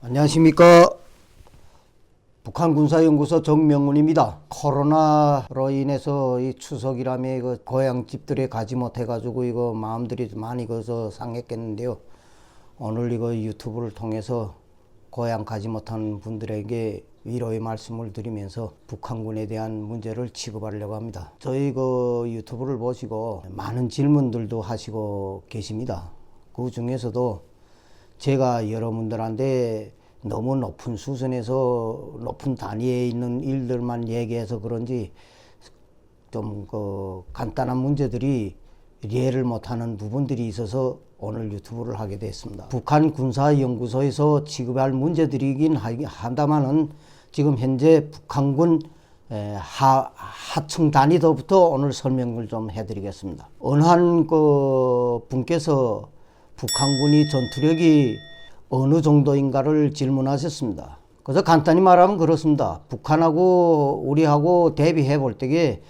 안녕하십니까. 북한 군사연구소 정명훈입니다. 코로나로 인해서 이 추석이라며 그 고향 집들에 가지 못해가지고 이거 마음들이 많이 그저 상했겠는데요. 오늘 이거 유튜브를 통해서 고향 가지 못한 분들에게 위로의 말씀을 드리면서 북한군에 대한 문제를 취급하려고 합니다. 저희 그 유튜브를 보시고 많은 질문들도 하시고 계십니다. 그 중에서도 제가 여러분들한테 너무 높은 수준에서 높은 단위에 있는 일들만 얘기해서 그런지 좀 그 간단한 문제들이 이해를 못하는 부분들이 있어서 오늘 유튜브를 하게 됐습니다. 북한 군사연구소에서 취급할 문제들이긴 하- 한다마는 지금 현재 북한군 에, 하, 하층 단위도부터 오늘 설명을 좀 해드리겠습니다. 언한 그 분께서 북한군이 전투력이 어느 정도인가를 질문하셨습니다. 그래서 간단히 말하면 그렇습니다. 북한하고 우리하고 대비해 볼 때에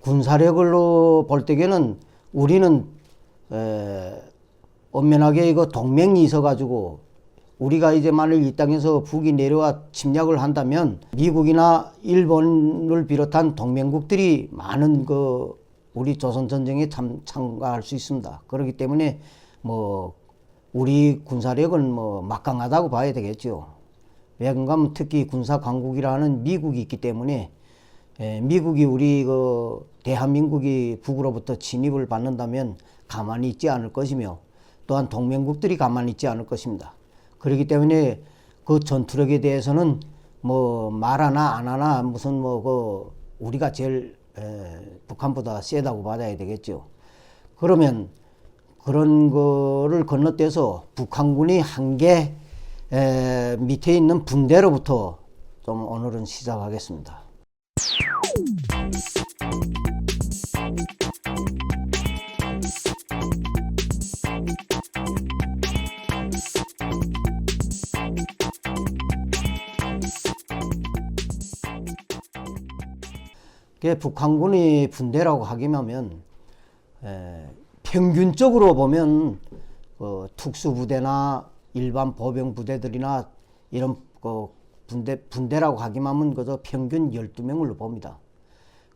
군사력으로 볼 때에는 우리는 에, 엄연하게 이거 동맹이 있어가지고 우리가 이제 만일 이 땅에서 북이 내려와 침략을 한다면 미국이나 일본을 비롯한 동맹국들이 많은 그 우리 조선 전쟁에 참 참가할 수 있습니다. 그렇기 때문에 뭐 우리 군사력은 뭐 막강하다고 봐야 되겠죠. 왜 그런가 하면 특히 군사 강국이라는 미국이 있기 때문에 에, 미국이 우리 그 대한민국이 북으로부터 침입을 받는다면 가만히 있지 않을 것이며 또한 동맹국들이 가만히 있지 않을 것입니다. 그렇기 때문에 그 전투력에 대해서는 뭐 말하나 안 하나 무슨 뭐 그 우리가 제일 에, 북한보다 세다고 받아야 되겠죠. 그러면 그런 거를 건너뛰어서 북한군이 한계 에, 밑에 있는 분대로부터 좀 오늘은 시작하겠습니다. 북한군이 분대라고 하기면 에, 평균적으로 보면 그 특수부대나 일반 보병 부대들이나 이런 그 분대 분대라고 하기만 그저 평균 12명을 봅니다.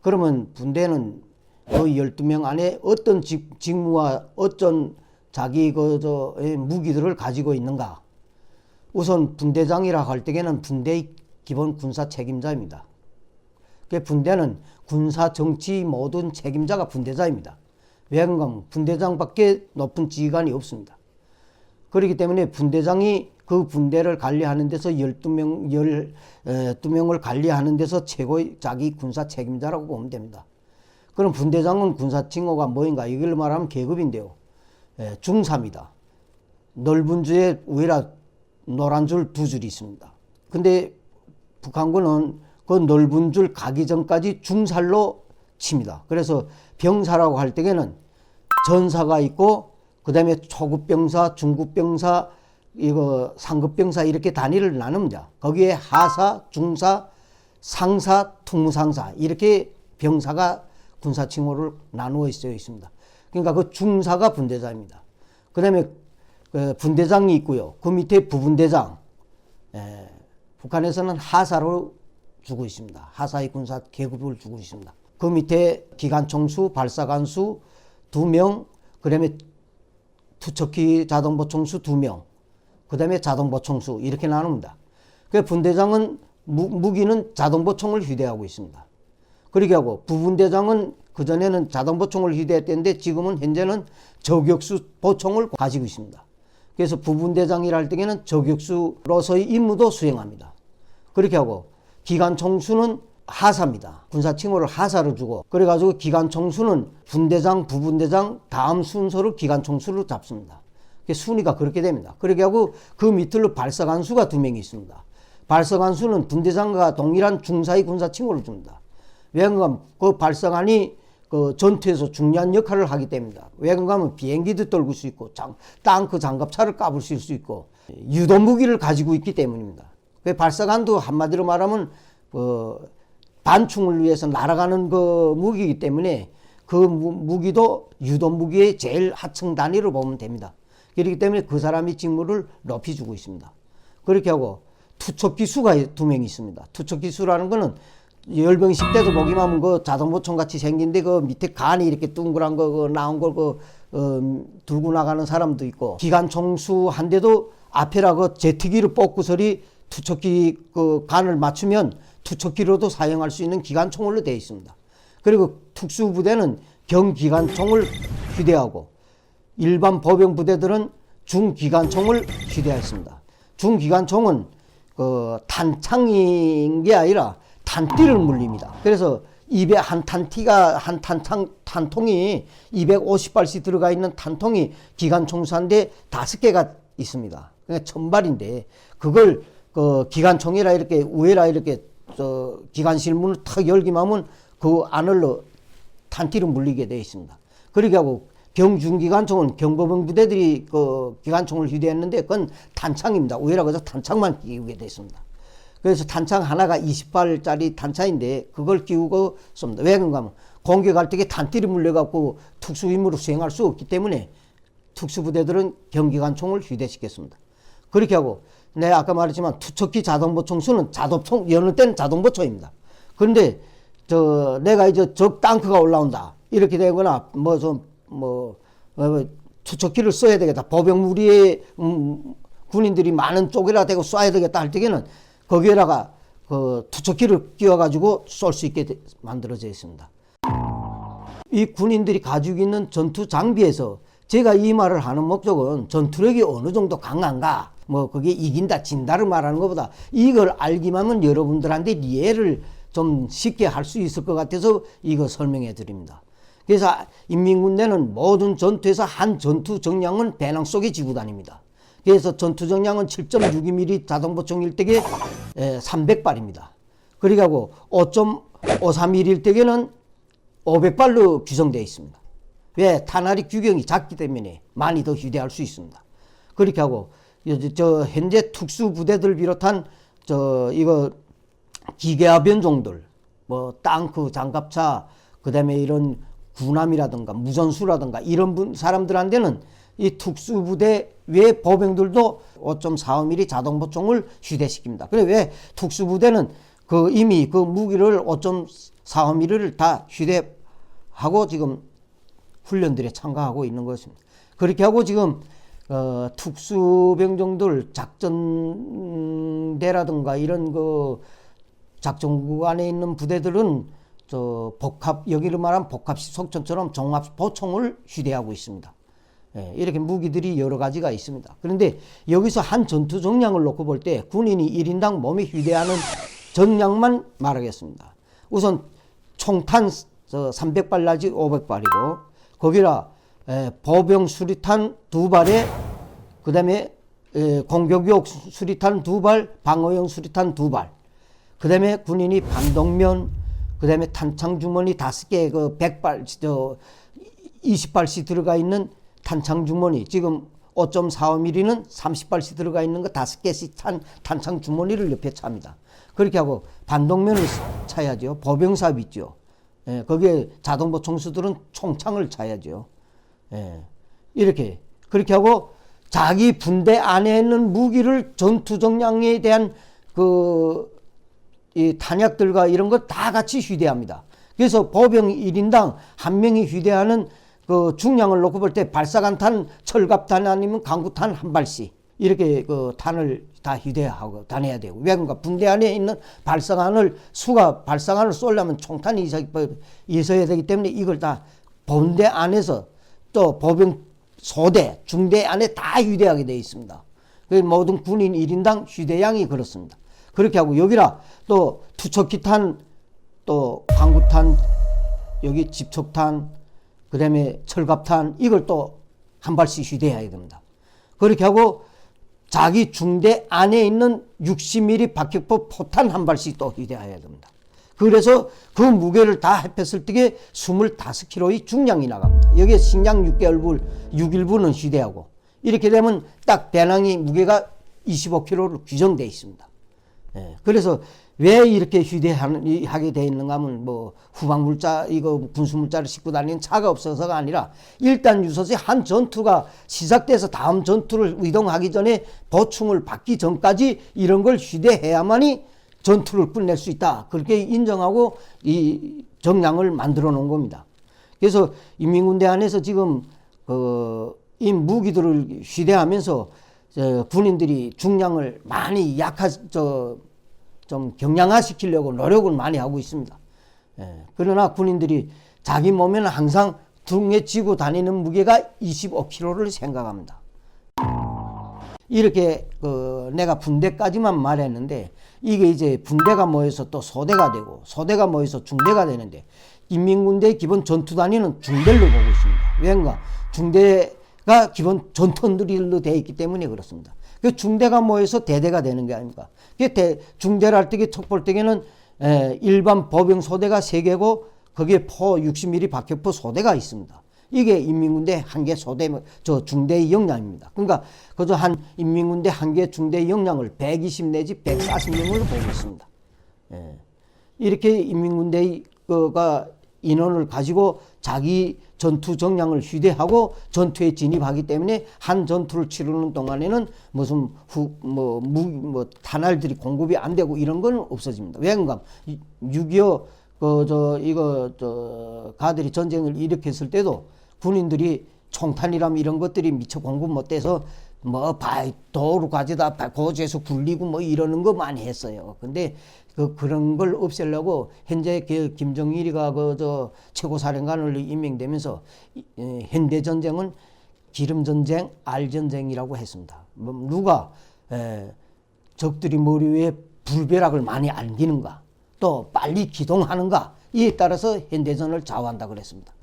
그러면 분대는 그 12명 안에 어떤 직, 직무와 어떤 자기 그저 무기들을 가지고 있는가? 우선 분대장이라 할 때에는 분대의 기본 군사 책임자입니다. 그 분대는 군사 정치 모든 책임자가 분대장입니다. 하면 분대장밖에 높은 지휘관이 없습니다. 그렇기 때문에 분대장이 그 분대를 관리하는 데서 12명, 12명을 관리하는 데서 최고의 자기 군사 책임자라고 보면 됩니다. 그럼 분대장은 군사 칭호가 뭐인가? 이걸 말하면 계급인데요. 예, 중사입니다. 넓은 줄에 위라 노란 줄 두 줄이 있습니다. 근데 북한군은 그 넓은 줄 가기 전까지 중살로 칩니다. 그래서 병사라고 할 때에는 전사가 있고 그 다음에 초급 병사, 중급 병사, 이거 상급 병사 이렇게 단위를 나눕니다. 거기에 하사, 중사, 상사, 특무상사 이렇게 병사가 군사 칭호를 나누어 있어 있습니다. 그러니까 그 중사가 분대장입니다. 그다음에 그 분대장이 있고요. 그 밑에 부분대장. 예, 북한에서는 하사로 주고 있습니다. 하사의 군사 계급을 주고 있습니다. 그 밑에 기관총수, 발사관수 두 명, 그 다음에 투척기 자동보총수 두 명, 그 다음에 자동보총수 이렇게 나눕니다. 그 분대장은 무, 무기는 자동보총을 휴대하고 있습니다. 그렇게 하고 부분대장은 그전에는 자동보총을 휴대했는데 지금은 현재는 저격수 보총을 가지고 있습니다. 그래서 부분대장이라 할 때에는 저격수로서의 임무도 수행합니다. 그렇게 하고 기관 총수는 하사입니다. 군사 칭호를 하사로 주고 그래가지고 기관 총수는 분대장, 부분대장 다음 순서로 기관 총수를 잡습니다. 그 순위가 그렇게 됩니다. 그렇게 하고 그 밑으로 발사관 수가 두 명이 있습니다. 발사관 수는 분대장과 동일한 중사의 군사 칭호를 줍니다. 왜 그런가 하면 그 발사관이 그 전투에서 중요한 역할을 하기 때문이다. 왜 그런가 하면 비행기도 떨굴 수 있고 장, 땅크 장갑차를 까불 수 있고 유도 무기를 가지고 있기 때문입니다. 그 발사관도 한마디로 말하면 그 반충을 위해서 날아가는 그 무기이기 때문에 그 무, 무기도 유도 무기의 제일 하층 단위로 보면 됩니다. 그렇기 때문에 그 사람이 직무를 높이 주고 있습니다. 그렇게 하고 투척 기수가 두 명 있습니다. 투척 기수라는 거는 열병식 때도 보기만 하면 그 자동보총 같이 생긴데 그 밑에 간이 이렇게 둥그란 거 그 나온 걸그 어, 들고 나가는 사람도 있고 기관 총수 한 대도 앞에라 그 제트기를 뽑고서리 투척기 그 간을 맞추면 투척기로도 사용할 수 있는 기관총으로 되어 있습니다. 그리고 특수부대는 경기관총을 휴대하고 일반 보병 부대들은 중기관총을 휴대했습니다. 중기관총은 그 탄창인 게 아니라 탄띠를 물립니다. 그래서 입에 한 탄티가 한 탄창 탄통이 250발씩 들어가 있는 탄통이 기관총수한데 다섯 개가 있습니다. 그러니까 천발인데 그걸 그 기관총이라 이렇게 우에라 이렇게 저 기관실 문을 탁 열기만 하면 그 안을로 탄티를 물리게 되어 있습니다. 그렇게 하고 경중기관총은 경보병 부대들이 그 기관총을 휴대했는데 그건 탄창입니다. 우회라 그래서 탄창만 끼우게 되어 있습니다. 그래서 탄창 하나가 20발짜리 탄창인데 그걸 끼우고 쏩니다. 왜 그런가 하면 공격할 때 탄띠를 물려갖고 특수 임무를 수행할 수 없기 때문에 특수부대들은 경기관총을 휴대시켰습니다. 그렇게 하고 내가 아까 말했지만 투척기 자동보총수는 자동총 여는 때는 자동보총입니다. 그런데 저 내가 이제 적 땅크가 올라온다 이렇게 되거나 뭐 좀뭐 어, 투척기를 써야 되겠다 보병 무리의 음, 군인들이 많은 쪽이라 되고 쏴야 되겠다 할 때에는 거기에다가 그 투척기를 끼워가지고 쏠 수 있게 되- 만들어져 있습니다. 이 군인들이 가지고 있는 전투 장비에서 제가 이 말을 하는 목적은 전투력이 어느 정도 강한가 뭐 그게 이긴다 진다를 말하는 것보다 이걸 알기만 하면 여러분들한테 이해를 좀 쉽게 할 수 있을 것 같아서 이거 설명해 드립니다. 그래서 인민군대는 모든 전투에서 한 전투 정량은 배낭 속에 지고 다닙니다. 그래서 전투 정량은 7.62mm 자동보총 일대에 300발입니다. 그리고 5.53mm 일대에는 500발로 규정되어 있습니다. 왜? 탄알이 규격이 작기 때문에 많이 더 휴대할 수 있습니다. 그렇게 하고, 저, 저 현재 특수부대들 비롯한, 저, 이거, 기계화 변종들, 뭐, 땅크, 장갑차, 그 다음에 이런 군함이라든가 무전수라든가 이런 분, 사람들한테는 이 특수부대 외 보병들도 5.45mm 자동 보총을 휴대시킵니다. 그래 왜 특수부대는 그 이미 그 무기를 5.45mm를 다 휴대하고 지금 훈련들에 참가하고 있는 것입니다. 그렇게 하고 지금 어, 특수병종들 작전대라든가 이런 그 작전국 안에 있는 부대들은 저 복합 여기를 말하면 복합식 속전처럼 종합 보총을 휴대하고 있습니다. 예, 이렇게 무기들이 여러 가지가 있습니다. 그런데 여기서 한 전투 정량을 놓고 볼 때 군인이 1인당 몸에 휴대하는 전량만 말하겠습니다. 우선 총탄 300발 나지 500발이고 거기라 에, 보병 수리탄 두 발에 그 다음에 에, 공격용 수리탄 두 발, 방어용 수리탄 두 발. 그 다음에 군인이 반동면, 그 다음에 탄창 주머니 다섯 개, 그 100발, 저 20발씩 들어가 있는 탄창 주머니. 지금 5.45mm는 30발씩 들어가 있는 거 다섯 개씩 탄 탄창 주머니를 옆에 찹니다. 그렇게 하고 반동면을 차야죠. 보병삽 있죠. 예, 거기에 자동보 총수들은 총창을 차야죠. 예, 이렇게 그렇게 하고 자기 분대 안에 있는 무기를 전투 정량에 대한 그 이 탄약들과 이런 거다 같이 휴대합니다. 그래서 보병 1인당 한 명이 휴대하는 그 중량을 놓고 볼 때 발사관탄, 철갑탄 아니면 강구탄 한 발씩 이렇게 그 탄을 다 휴대하고 다녀야 되고 왜 그런가 분대 안에 있는 발사관을 수가 발사관을 쏠려면 총탄이 있어- 있어야 되기 때문에 이걸 다 본대 안에서 또 보병 소대, 중대 안에 다 휴대하게 되어 있습니다. 그 모든 군인 1인당 휴대량이 그렇습니다. 그렇게 하고 여기라 또 투척기탄, 또 방구탄, 여기 집촉탄, 그 다음에 철갑탄 이걸 또 한 발씩 휴대해야 됩니다. 그렇게 하고 자기 중대 안에 있는 60mm 박격포 포탄 한 발씩 또 휴대해야 됩니다. 그래서 그 무게를 다 합했을 때에 25kg의 중량이 나갑니다. 여기에 식량 6개월분, 6일분은 휴대하고 이렇게 되면 딱 배낭이 무게가 25kg로 규정되어 있습니다. 예, 그래서 왜 이렇게 휴대하게 돼 있는가 하면 뭐 후방물자 이거 군수물자를 싣고 다니는 차가 없어서가 아니라 일단 유서시 한 전투가 시작돼서 다음 전투를 의동하기 전에 보충을 받기 전까지 이런 걸 휴대해야만이 전투를 끝낼 수 있다. 그렇게 인정하고 이 정량을 만들어 놓은 겁니다. 그래서 인민군대 안에서 지금 그 이 무기들을 휴대하면서 저 군인들이 중량을 많이 약하 저 좀 경량화시키려고 노력을 많이 하고 있습니다. 예, 그러나 군인들이 자기 몸에는 항상 등에 쥐고 다니는 무게가 25kg를 생각합니다. 이렇게 그 내가 분대까지만 말했는데 이게 이제 분대가 모여서 또 소대가 되고 소대가 모여서 중대가 되는데 인민군대 기본 전투 단위는 중대로 보고 있습니다. 왜인가? 중대가 기본 전투들로 되어 있기 때문에 그렇습니다. 그 중대가 모여서 대대가 되는 게 아닙니까? 그 대, 중대를 할 때게 척볼때에는 일반 보병 소대가 세 개고 거기에 포 60mm 박격포 소대가 있습니다. 이게 인민군대 한 개 소대 저 중대의 역량입니다. 그러니까 그저 한 인민군대 한 개 중대의 역량을 120 내지 140명으로 보고 있습니다. 예. 이렇게 인민군대의 그가 인원을 가지고 자기 전투 정량을 휴대하고 전투에 진입하기 때문에 한 전투를 치르는 동안에는 무슨 후 뭐 무 뭐 탄알들이 공급이 안 되고 이런 건 없어집니다. 왜인가? 6.25 그 저 이거 저 가들이 전쟁을 일으켰을 때도 군인들이 총탄이라면 이런 것들이 미처 공급 못 돼서 뭐 바이 도로 가져다 고지에서 굴리고 뭐 이러는 거 많이 했어요. 근데 그 그런 걸 없애려고 현재 그 김정일이가 그 저 최고 사령관으로 임명되면서 이- 에, 현대 전쟁은 기름 전쟁, 알 전쟁이라고 했습니다. 뭐 누가 에, 적들이 머리 위에 불벼락을 많이 안기는가, 또 빨리 기동하는가 이에 따라서 현대전을 좌우한다 그랬습니다.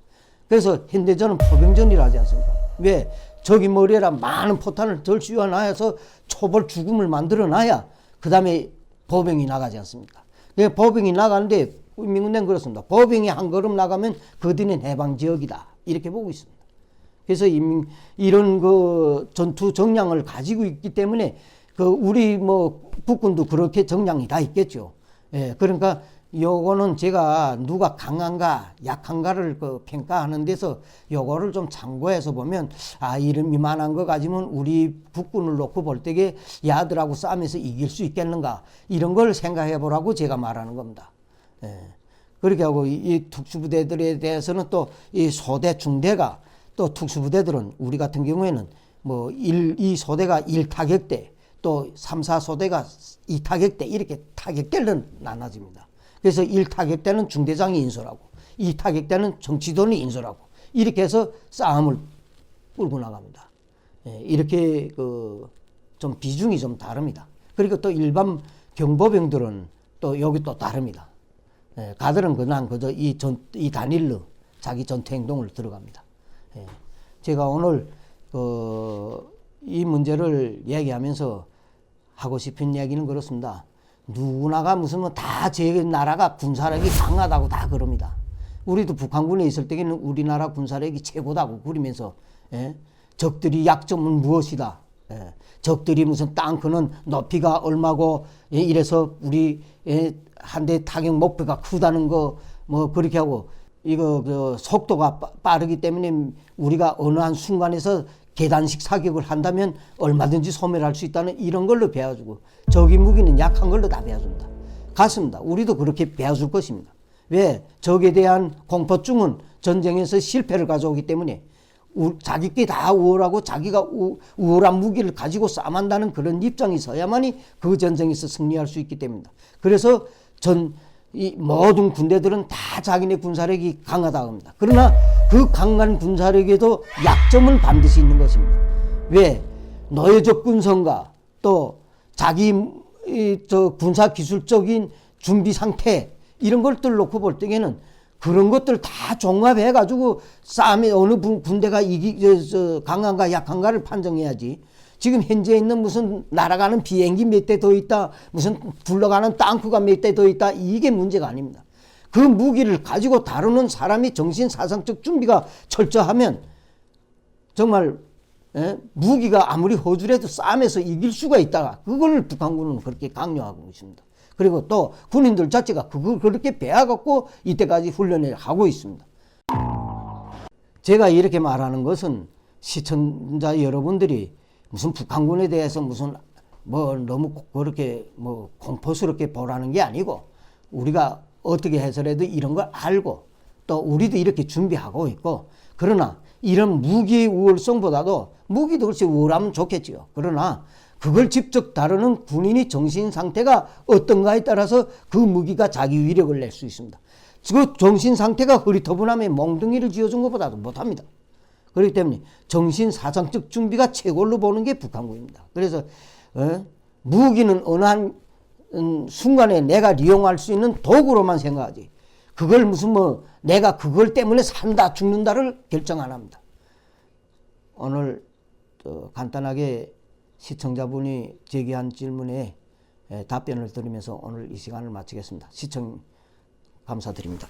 그래서 현대전은 포병전이라 하지 않습니까? 왜? 적이 머리에라 많은 포탄을 덜 씌워놔서 초벌 죽음을 만들어 놔야 그 다음에 보병이 나가지 않습니까? 그 보병이 나가는데 민군대는 그렇습니다. 보병이 한 걸음 나가면 그 뒤는 해방 지역이다. 이렇게 보고 있습니다. 그래서 이런 그 전투 정량을 가지고 있기 때문에 그 우리 뭐 국군도 그렇게 정량이 다 있겠죠. 예, 그러니까 요거는 제가 누가 강한가 약한가를 그 평가하는 데서 요거를 좀 참고해서 보면 아 이런 이만한 거 가지면 우리 국군을 놓고 볼 때게 야들하고 싸움에서 이길 수 있겠는가 이런 걸 생각해 보라고 제가 말하는 겁니다. 예. 그렇게 하고 이, 이 특수부대들에 대해서는 또 이 소대 중대가 또 특수부대들은 우리 같은 경우에는 뭐 일, 이 소대가 일타격대 또 삼 사소대가 이타격대 이렇게 타격대로 나눠집니다. 그래서 일타격대는 중대장이 인솔하고 이타격대는 정치돈이 인솔하고 이렇게 해서 싸움을 끌고 나갑니다. 예, 이렇게 그 좀 비중이 좀 다릅니다. 그리고 또 일반 경보병들은 또 여기 또 다릅니다. 예, 가들은 그냥 그저 이 전, 이 단일로 자기 전투 행동을 들어갑니다. 예, 제가 오늘 그, 이 문제를 얘기하면서 하고 싶은 이야기는 그렇습니다. 누구나가 무슨 뭐 다 제 나라가 군사력이 강하다고 다 그럽니다. 우리도 북한군에 있을 때에는 우리나라 군사력이 최고다고 그러면서 예? 적들이 약점은 무엇이다. 예? 적들이 무슨 땅크는 높이가 얼마고 예? 이래서 우리 예? 한대 타격 목표가 크다는 거 뭐 그렇게 하고 이거 그 속도가 빠- 빠르기 때문에 우리가 어느 한 순간에서 계단식 사격을 한다면 얼마든지 소멸할 수 있다는 이런 걸로 배워주고 적이 무기는 약한 걸로 다 배워준다. 같습니다. 우리도 그렇게 배워줄 것입니다. 왜? 적에 대한 공포증은 전쟁에서 실패를 가져오기 때문에 우- 자기께 다 우월하고 자기가 우, 우월한 무기를 가지고 싸움한다는 그런 입장이 서야만이 그 전쟁에서 승리할 수 있기 때문이다. 그래서 전, 이 모든 군대들은 다 자기네 군사력이 강하다고 합니다. 그러나 그 강한 군사력에도 약점은 반드시 있는 것입니다. 왜? 노예적 군성과 또 자기 이, 저 군사 기술적인 준비 상태 이런 것들 놓고 볼 때에는 그런 것들 다 종합해 가지고 싸움에 어느 분- 군대가 이기 강한가 약한가를 판정해야지. 지금 현재 있는 무슨 날아가는 비행기 몇 대 더 있다, 무슨 굴러가는 땅크가 몇 대 더 있다 이게 문제가 아닙니다. 그 무기를 가지고 다루는 사람이 정신 사상적 준비가 철저하면 정말 예? 무기가 아무리 허술해도 싸움에서 이길 수가 있다. 그걸 북한군은 그렇게 강요하고 있습니다. 그리고 또 군인들 자체가 그걸 그렇게 배워갖고 이때까지 훈련을 하고 있습니다. 제가 이렇게 말하는 것은 시청자 여러분들이 무슨 북한군에 대해서 무슨 뭐 너무 그렇게 뭐 공포스럽게 보라는 게 아니고 우리가 어떻게 해서라도 이런 걸 알고 또 우리도 이렇게 준비하고 있고 그러나 이런 무기 우월성보다도 무기도 그렇지 우월하면 좋겠지요. 그러나 그걸 직접 다루는 군인이 정신 상태가 어떤가에 따라서 그 무기가 자기 위력을 낼 수 있습니다. 그 정신 상태가 흐리터분하면 몽둥이를 쥐어준 것보다도 못합니다. 그렇기 때문에 정신 사상적 준비가 최고로 보는 게 북한군입니다. 그래서 어? 무기는 어느 한 음, 순간에 내가 이용할 수 있는 도구로만 생각하지. 그걸 무슨 뭐 내가 그걸 때문에 산다 죽는다를 결정 안 합니다. 오늘 어, 간단하게 시청자분이 제기한 질문에 에, 답변을 드리면서 오늘 이 시간을 마치겠습니다. 시청 감사드립니다.